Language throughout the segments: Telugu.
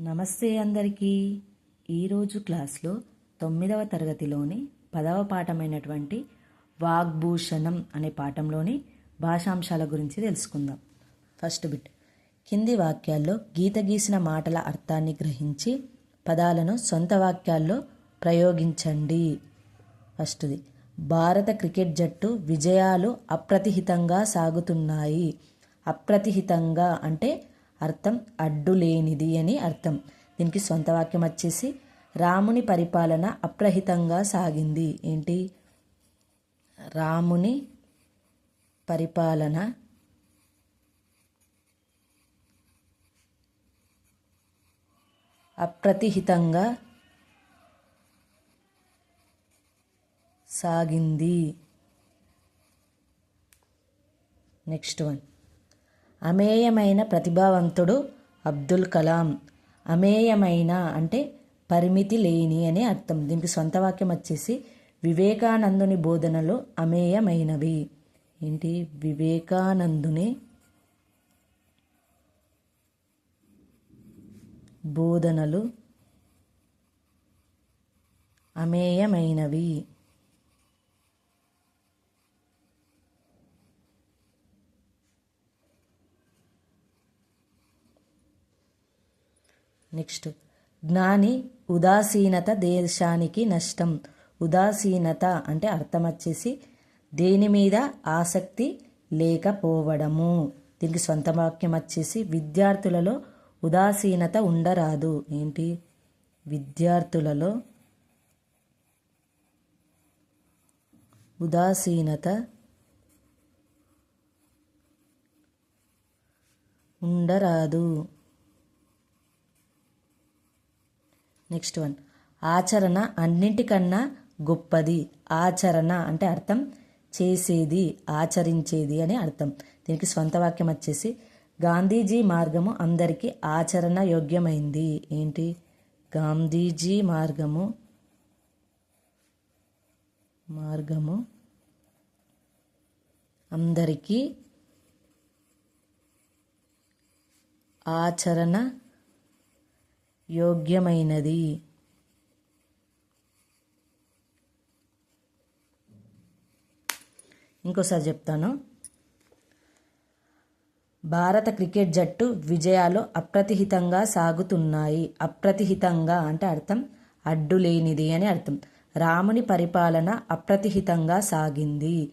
నమస్తే అందరికీ. ఈరోజు క్లాస్లో తొమ్మిదవ తరగతిలోని పదవ పాఠమైనటువంటి వాగ్భూషణం అనే పాఠంలోని భాషాంశాల గురించి తెలుసుకుందాం. First bit. కింది వాక్యాల్లో గీత గీసిన మాటల అర్థాన్ని గ్రహించి పదాలను సొంత వాక్యాల్లో ప్రయోగించండి. ఫస్ట్ది. భారత క్రికెట్ జట్టు విజయాలు అప్రతిహితంగా సాగుతున్నాయి. అప్రతిహితంగా అంటే అర్థం అడ్డు లేనిది అని అర్థం. దీనికి సొంత వాక్యం వచ్చేసి రాముని పరిపాలన అప్రహితంగా సాగింది. ఏంటి? రాముని పరిపాలన అప్రతిహితంగా సాగింది. Next one. అమేయమైన ప్రతిభావంతుడు అబ్దుల్ కలాం. అమేయమైన అంటే పరిమితి లేని అని అర్థం. దీనికి సొంత వాక్యం వచ్చేసి వివేకానందుని బోధనలు అమేయమైనవి. ఏంటి? వివేకానందుని బోధనలు అమేయమైనవి. నెక్స్ట్. జ్ఞాని ఉదాసీనత దేశానికి నష్టం. ఉదాసీనత అంటే అర్థం వచ్చేసి దేని మీద ఆసక్తి లేకపోవడము. దీనికి సొంత వాక్యం వచ్చేసి విద్యార్థులలో ఉదాసీనత ఉండరాదు. ఏంటి? విద్యార్థులలో ఉదాసీనత ఉండరాదు. నెక్స్ట్ వన్ ఆచరణ అన్నింటికన్నా గొప్పది. ఆచరణ అంటే అర్థం చేసేది ఆచరించేది అని అర్థం. దీనికి స్వంత వాక్యం వచ్చేసి గాంధీజీ మార్గము అందరికీ ఆచరణ యోగ్యమైంది. ఏంటి? గాంధీజీ మార్గము మార్గము అందరికీ ఆచరణ యోగ్యమైనది. ఇంకోసారి చెప్తాను. భారత క్రికెట్ జట్టు విజయాలు అప్రతిహితంగా సాగుతున్నాయి. అప్రతిహితంగా అంటే అర్థం అడ్డు లేనిది అని అర్థం. రాముని పరిపాలన అప్రతిహితంగా సాగింది.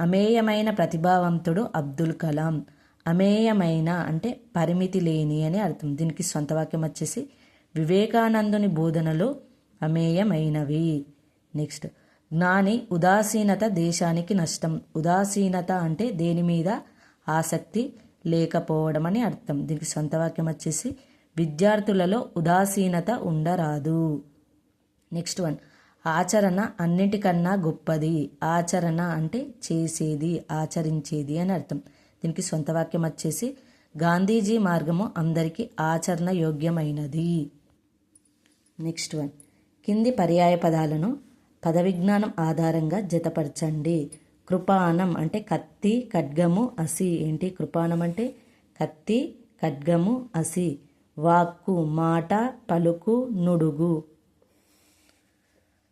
అమేయమైన ప్రతిభావంతుడు అబ్దుల్ కలాం. అమేయమైన అంటే పరిమితి లేని అని అర్థం. దీనికి సొంత వాక్యం వచ్చేసి వివేకానందుని బోధనలు అమేయమైనవి. నెక్స్ట్. జ్ఞాని ఉదాసీనత దేశానికి నష్టం. ఉదాసీనత అంటే దేని మీద ఆసక్తి లేకపోవడం అని అర్థం. దీనికి సొంత వాక్యం వచ్చేసి విద్యార్థులలో ఉదాసీనత ఉండరాదు. Next one. ఆచరణ అన్నిటికన్నా గొప్పది. ఆచరణ అంటే చేసేది ఆచరించేది అని అర్థం. దీనికి సొంత వాక్యం వచ్చేసి గాంధీజీ మార్గము అందరికీ ఆచరణ యోగ్యమైనది నెక్స్ట్ వన్. కింది పర్యాయ పదాలను పదవిజ్ఞానం ఆధారంగా జతపరచండి. కృపానం అంటే కత్తి ఖడ్గము అసి. ఏంటి? కృపానం అంటే కత్తి ఖడ్గము అసి. వాక్కు మాట పలుకు నుడుగు.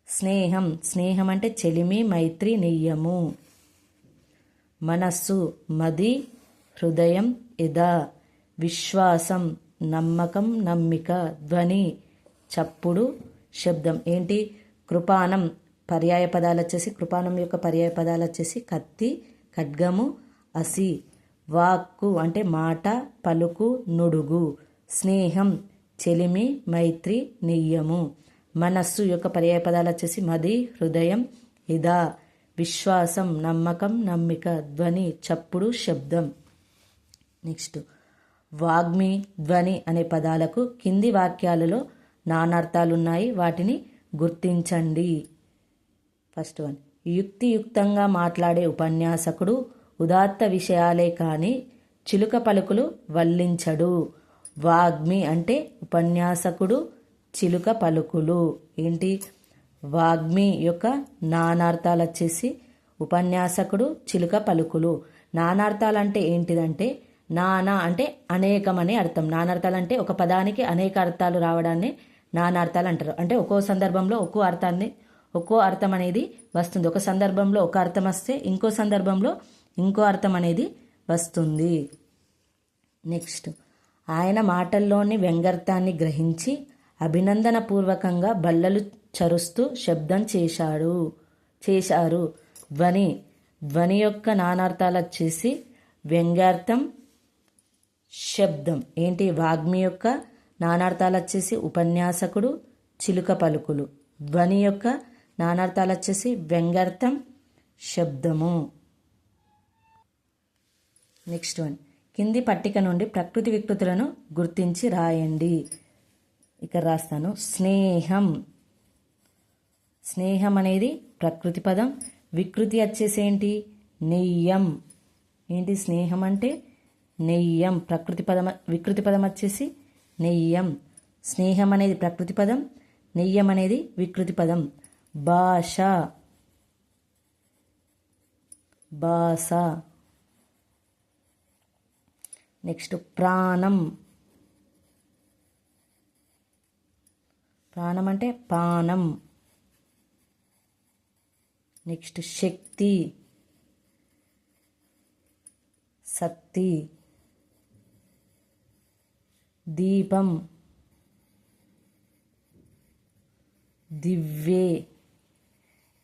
స్నేహం. స్నేహం అంటే చెలిమి మైత్రి నెయ్యము. మనస్సు. మది హృదయం ఇద విశ్వాసం. నమ్మకం నమ్మిక ధ్వని. చప్పుడు శబ్దం. ఏంటి? కృపానం. పర్యాయ పదాలు వచ్చేసి కృపానం యొక్క పర్యాయ పదాలు వచ్చేసి కత్తి ఖడ్గము అసి. వాక్కు అంటే మాట పలుకు నుడుగు. స్నేహం చెలిమి మైత్రి నెయ్యము. మనస్సు యొక్క పర్యాయ పదాలు వచ్చేసి మది హృదయం ఇదా. విశ్వాసం నమ్మకం నమ్మిక ధ్వని చప్పుడు శబ్దం. నెక్స్ట్. వాగ్మి ధ్వని అనే పదాలకు కింది వాక్యాలలో నానార్థాలున్నాయి. వాటిని గుర్తించండి. First one. యుక్తియుక్తంగా మాట్లాడే ఉపన్యాసకుడు ఉదాత్త విషయాలే కానీ చిలుక పలుకులు వల్లించడు. వాగ్మి అంటే ఉపన్యాసకుడు చిలుక పలుకులు. ఏంటి? వాగ్మి యొక్క నానార్థాలు వచ్చేసి ఉపన్యాసకుడు చిలుక పలుకులు. నానార్థాలు అంటే ఏంటిదంటే నానా అంటే అనేకమనే అర్థం. నానార్థాలు అంటే ఒక పదానికి అనేక అర్థాలు రావడాన్ని నానార్థాలు అంటారు అంటే ఒక్కో సందర్భంలో ఒక్కో అర్థాన్ని ఒక్కో అర్థం అనేది వస్తుంది. ఒక సందర్భంలో ఒక అర్థం వస్తే ఇంకో సందర్భంలో ఇంకో అర్థం అనేది వస్తుంది. నెక్స్ట్. ఆయన మాటల్లోని వ్యంగర్థాన్ని గ్రహించి అభినందనపూర్వకంగా బల్లలు చరుస్తూ శబ్దం చేశాడు. చేశారు. ధ్వని. ధ్వని యొక్క నానార్థాలు వచ్చేసి వ్యంగార్థం శబ్దం. ఏంటి? వాగ్మి యొక్క నానార్థాలు వచ్చేసి ఉపన్యాసకుడు చిలుక పలుకులు. ధ్వని యొక్క నానార్థాలు వచ్చేసి వ్యంగర్థం శబ్దము. నెక్స్ట్ వన్ కింది పట్టిక నుండి ప్రకృతి వికృతులను గుర్తించి రాయండి. ఇక్కడ రాస్తాను. స్నేహం. స్నేహం అనేది ప్రకృతి పదం. వికృతి వచ్చేసి ఏంటి? నెయ్యం. ఏంటి స్నేహం అంటే? నెయ్యం. ప్రకృతి పదం వికృతి పదం వచ్చేసి నెయ్యం. స్నేహం అనేది ప్రకృతి పదం నెయ్యం అనేది వికృతి పదం. భాష. భాష. నెక్స్ట్ ప్రాణం. ప్రాణం అంటే పానం. నెక్స్ట్ శక్తి. శక్తి దీపం. దివ్వే.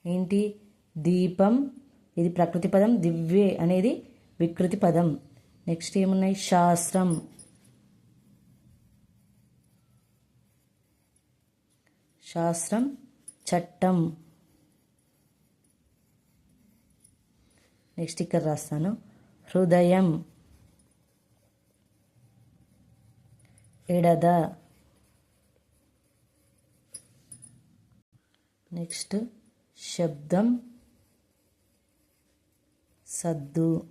ఏంటి? దీపం. ఇది ప్రకృతి పదం. దివ్వే అనేది వికృతి పదం. నెక్స్ట్ ఏమున్నాయి? శాస్త్రం. శాస్త్రం. చట్టం. నెక్స్ట్ ఇక్కడ రాస్తాను. హృదయం. ఎడద నెక్స్ట్ శబ్దం సద్దు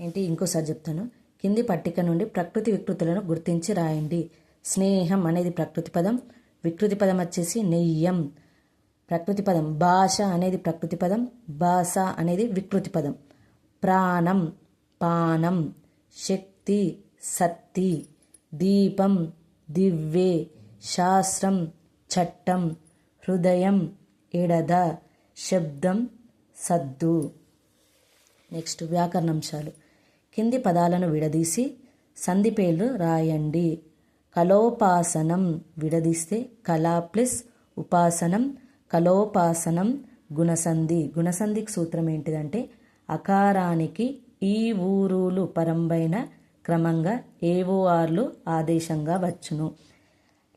ఏంటి? ఇంకోసారి చెప్తాను. కింది పట్టిక నుండి ప్రకృతి వికృతులను గుర్తించి రాయండి. స్నేహం అనేది ప్రకృతి పదం. వికృతి పదం వచ్చేసి నెయ్యం. ప్రకృతి పదం. భాష అనేది ప్రకృతి పదం. భాష అనేది వికృతి పదం. ప్రాణం పానం శక్తి సత్తి దీపం దివ్వే శాస్త్రం చట్టం హృదయం ఎడద శబ్దం సద్దు. నెక్స్ట్ వ్యాకరణంశాలు. కింది పదాలను విడదీసి సంధి పేర్లు రాయండి. కలోపాసనం విడదీస్తే కళా ప్లస్ ఉపాసనం కలోపాసనం గుణసంధి. గుణసంధికి సూత్రం ఏంటిదంటే అకారానికి ఈ ఊరులు పరంబైన క్రమంగా ఏఓఆర్లు ఆదేశంగా వచ్చును.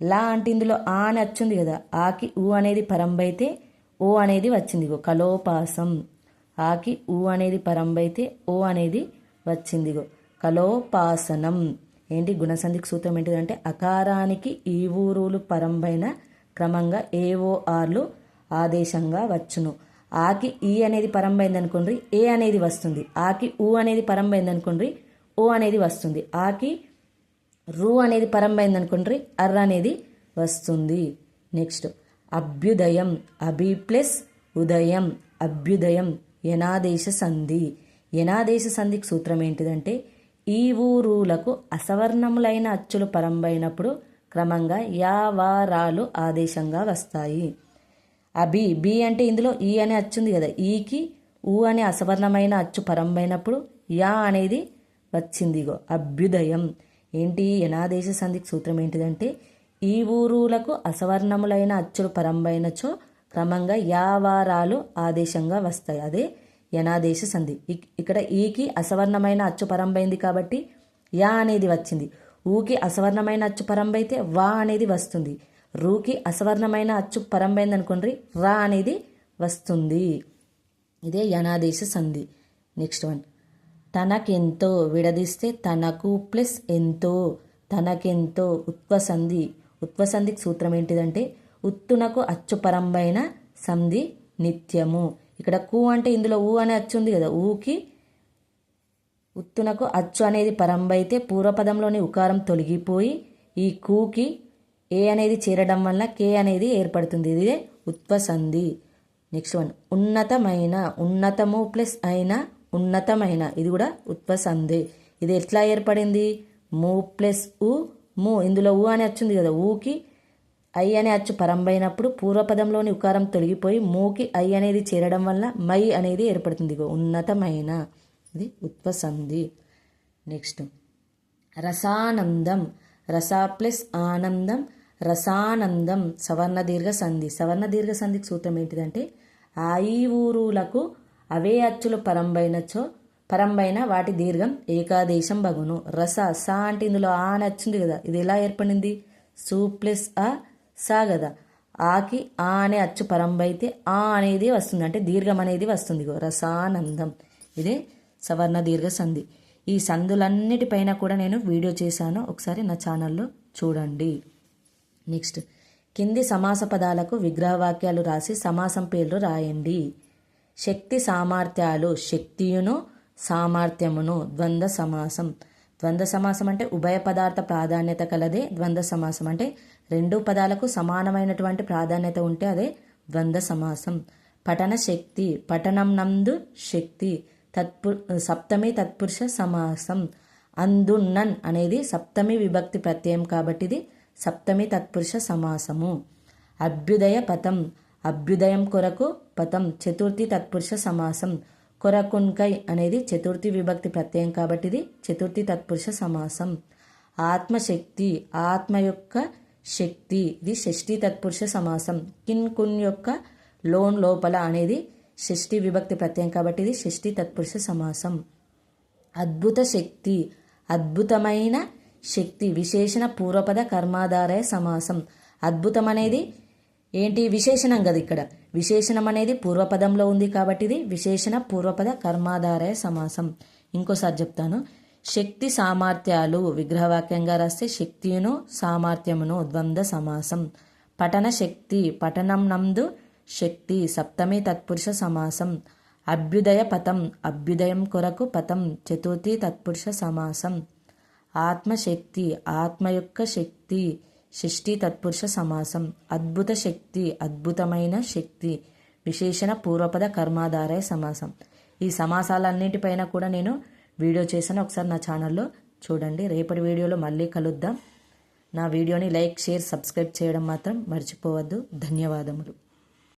లా అంటే ఇందులో ఆ అని వచ్చింది కదా. ఆకి ఊ అనేది పరంబైతే ఓ అనేది వచ్చింది. గో కలోపాసం. ఆకి ఊ అనేది పరంబైతే ఓ అనేది వచ్చిందిగో. కలోపాసనం. ఏంటి? గుణసంధికి సూత్రం ఏంటిదంటే అకారానికి ఈ ఊరులు పరంబైన క్రమంగా ఏఓఆర్లు ఆదేశంగా వచ్చును. ఆకి ఈ అనేది పరంబైంది అనుకోండి ఏ అనేది వస్తుంది? ఆకి ఊ అనేది పరంబైంది అనుకోండి ఓ అనేది వస్తుంది. ఆకి రు అనేది పరంబైంది అనుకుంటారు అర్ర అనేది వస్తుంది. నెక్స్ట్ అభ్యుదయం అభి ప్లస్ ఉదయం అభ్యుదయం యనాదేశ సంధి. యనాదేశ సంధికి సూత్రం ఏంటిదంటే ఈ ఊరులకు అసవర్ణములైన అచ్చులు పరంబైనప్పుడు క్రమంగా యావారాలు ఆదేశంగా వస్తాయి. అభి బి అంటే ఇందులో ఈ అనే అచ్చుంది కదా. ఈకి ఊ అనే అసవర్ణమైన అచ్చు పరంబైనప్పుడు యా అనేది వచ్చిందిగో. అభ్యుదయం. ఏంటి? యనాదేశ సంధికి సూత్రం ఏంటిదంటే ఈ ఊరులకు అసవర్ణములైన అచ్చులు పరంబైనచో క్రమంగా యావారాలు ఆదేశంగా వస్తాయి. అదే యనాదేశ సంధి. ఇక్- ఇక్కడ ఈకి అసవర్ణమైన అచ్చు పరంబైంది కాబట్టి యా అనేది వచ్చింది. ఊకి అసవర్ణమైన అచ్చు పరంబైతే వా అనేది వస్తుంది. రూకి అసవర్ణమైన అచ్చు పరంబైంది అనుకోండి రా అనేది వస్తుంది. ఇదే యనాదేశ సంధి. Next one. తనకెంతో విడదీస్తే తనకు ప్లస్ ఎంతో తనకెంతో ఉత్వసంధి ఉత్వసంధికి సూత్రం ఏంటిదంటే ఉత్తునకు అచ్చుపరంబైన సంధి నిత్యము. ఇక్కడ కు అంటే ఇందులో ఊ అనే అచ్చు ఉంది కదా ఊకి ఉత్తునకు అచ్చు అనేది పరంబైతే పూర్వపదంలోని ఉకారం తొలగిపోయి ఈ కూకి ఏ అనేది చేరడం వల్ల కే అనేది ఏర్పడుతుంది. ఇదే ఉత్వసంధి నెక్స్ట్ వన్ ఉన్నతమైన ఉన్నతము ప్లస్ అయిన ఉన్నతమైన. ఇది కూడా ఉత్పసందే. ఇది ఎట్లా ఏర్పడింది? మూ ప్లస్ ఊ మూ. ఇందులో ఊ అని వచ్చింది కదా. ఊకి ఐ అనే అచ్చు పరంబైనప్పుడు పూర్వపదంలోని ఉకారం తొలగిపోయి మూకి ఐ అనేది చేరడం వల్ల మై అనేది ఏర్పడుతుంది. ఇగో ఉన్నతమైన. ఇది ఉత్పసంది. నెక్స్ట్. రసానందం. రస ప్లస్ ఆనందం రసానందం. సవర్ణ దీర్ఘ సంధి సవర్ణ దీర్ఘ సంధికి సూత్రం ఏంటిదంటే ఆయి ఊరులకు అవే అచ్చులు పరంబైనచో పరంబైన వాటి దీర్ఘం ఏకాదేశం బగును. రస సా అంటే ఇందులో ఆ అని వచ్చింది కదా. ఇది ఎలా ఏర్పడింది? సు ప్లస్ ఆ సా కదా. ఆకి ఆ అనే అచ్చు పరంబైతే ఆ అనేది వస్తుంది. అంటే దీర్ఘం అనేది వస్తుంది. రసానందం. ఇది సవర్ణ దీర్ఘ సంధి. ఈ సంధులన్నిటిపైన కూడా నేను వీడియో చేశాను. ఒకసారి నా ఛానల్లో చూడండి. నెక్స్ట్. కింది సమాస పదాలకు విగ్రహవాక్యాలు రాసి సమాసం పేర్లు రాయండి. శక్తి సామర్థ్యాలు శక్తియును సామర్థ్యమును ద్వంద్వ సమాసం. ద్వంద్వ సమాసం అంటే ఉభయ పదార్థ ప్రాధాన్యత కలదే ద్వంద్వ సమాసం. అంటే రెండు పదాలకు సమానమైనటువంటి ప్రాధాన్యత ఉంటే అదే ద్వంద్వ సమాసం. పఠన శక్తి పఠనం నందు శక్తి తత్పు సప్తమి తత్పురుష సమాసం. అందున్నన్ అనేది సప్తమి విభక్తి ప్రత్యయం కాబట్టి ఇది సప్తమి తత్పురుష సమాసము. అభ్యుదయ పథం. అభ్యుదయం కొరకు పతం చతుర్థి తత్పురుష సమాసం. కొరకున్కై అనేది చతుర్థి విభక్తి ప్రత్యయం కాబట్టి ఇది చతుర్థి తత్పురుష సమాసం. ఆత్మశక్తి ఆత్మ యొక్క శక్తి ఇది షష్ఠి తత్పురుష సమాసం. కిన్ కున్ యొక్క లోన్ లోపల అనేది షష్ఠి విభక్తి ప్రత్యయం కాబట్టి ఇది షష్ఠి తత్పురుష సమాసం. అద్భుత శక్తి అద్భుతమైన శక్తి విశేషణ పూర్వపద కర్మాధారయ సమాసం. అద్భుతం అనేది ఏంటి విశేషణం కదా ఇక్కడ? విశేషణం అనేది పూర్వపదంలో ఉంది కాబట్టి ఇది విశేషణ పూర్వపద కర్మాధారయ సమాసం. ఇంకోసారి చెప్తాను. శక్తి సామర్థ్యాలు విగ్రహవాక్యంగా రాస్తే శక్తియును సామర్థ్యమును ద్వంద్వ సమాసం. పఠన శక్తి పఠనం నందు శక్తి సప్తమి తత్పురుష సమాసం. అభ్యుదయ పథం అభ్యుదయం కొరకు పథం చతుర్థి తత్పురుష సమాసం. ఆత్మశక్తి ఆత్మ యొక్క శక్తి షష్ఠి తత్పురుష సమాసం. అద్భుత శక్తి అద్భుతమైన శక్తి. విశేషణ పూర్వపద కర్మాధారయ సమాసం. ఈ సమాసాలన్నిటిపైన కూడా నేను వీడియో చేశాను. ఒకసారి నా ఛానల్లో చూడండి. రేపటి వీడియోలో మళ్ళీ కలుద్దాం. నా వీడియోని లైక్ షేర్ సబ్స్క్రైబ్ చేయడం మాత్రం మర్చిపోవద్దు. ధన్యవాదములు.